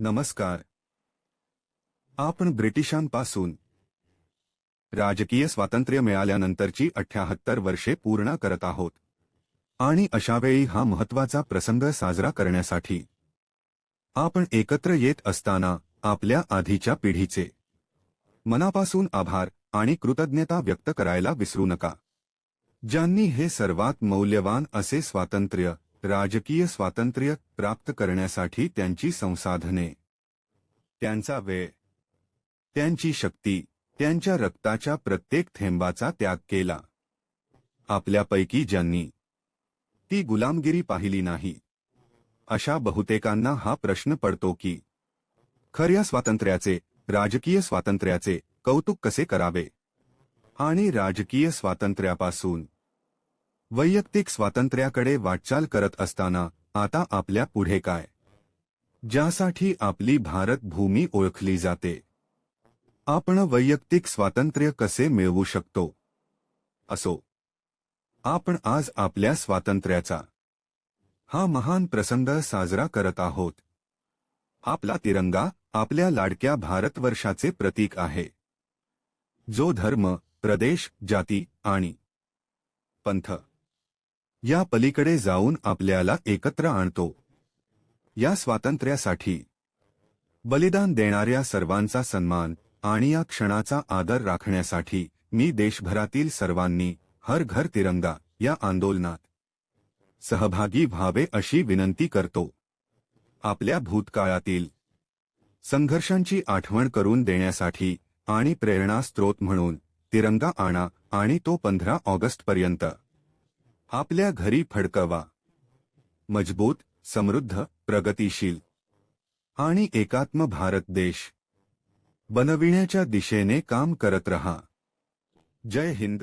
नमस्कार. आपण ब्रिटिशांपासून राजकीय स्वातंत्र्य मिळाल्यानंतरची अठ्याहत्तर वर्षे पूर्ण करत आहोत. आणि अशावेळी हा महत्त्वाचा प्रसंग साजरा करण्यासाठी आपण एकत्र येत असताना आपल्या आधीच्या पिढीचे मनापासून आभार आणि कृतज्ञता व्यक्त करायला विसरू नका. ज्यांनी हे सर्वात मौल्यवान असे स्वातंत्र्य राजकीय स्वातंत्र्य प्राप्त करण्यासाठी त्यांची संसाधने. त्यांचा वेळ. त्यांची शक्ती. त्यांच्या रक्ताच्या प्रत्येक थेंबाचा त्याग केला. आपल्यापैकी ज्यांनी ती गुलामगिरी पाहिली नाही अशा बहुतेकांना हा प्रश्न पडतो की खऱ्या स्वातंत्र्याचे राजकीय स्वातंत्र्याचे कौतुक कसे करावे? आणि राजकीय स्वातंत्र्यापासून वैयक्तिक स्वातंत्र्याकडे वाटचाल करत असताना आता आपल्या पुढे काय? ज्यासाठी आपली भारत भूमी ओळखली जाते. आपण वैयक्तिक स्वातंत्र्य कसे मिळवू शकतो? असो. आपण आज आपल्या स्वातंत्र्याचा हा महान प्रसंग साजरा करत आहोत. आपला तिरंगा आपल्या लाडक्या भारतवर्षाचे प्रतीक आहे. जो धर्म प्रदेश जाती आणि पंथ. या पलीकडे जाऊन आपल्याला एकत्र आणतो. या स्वातंत्र्यासाठी बलिदान देणाऱ्या सर्वांचा सन्मान आणि या क्षणाचा आदर राखण्यासाठी मी देशभरातील सर्वांनी हर घर तिरंगा या आंदोलनात सहभागी व्हावे अशी विनंती करतो. आपल्या भूतकाळातील संघर्षांची आठवण करून देण्यासाठी आणि प्रेरणा स्त्रोत म्हणून तिरंगा आणा आणि तो पंधरा ऑगस्टपर्यंत आपल्या घरी फडकवा. मजबूत समृद्ध प्रगतिशील. आणि एकात्म भारत देश. बनविण्याच्या दिशेने काम करत रहा. जय हिंद.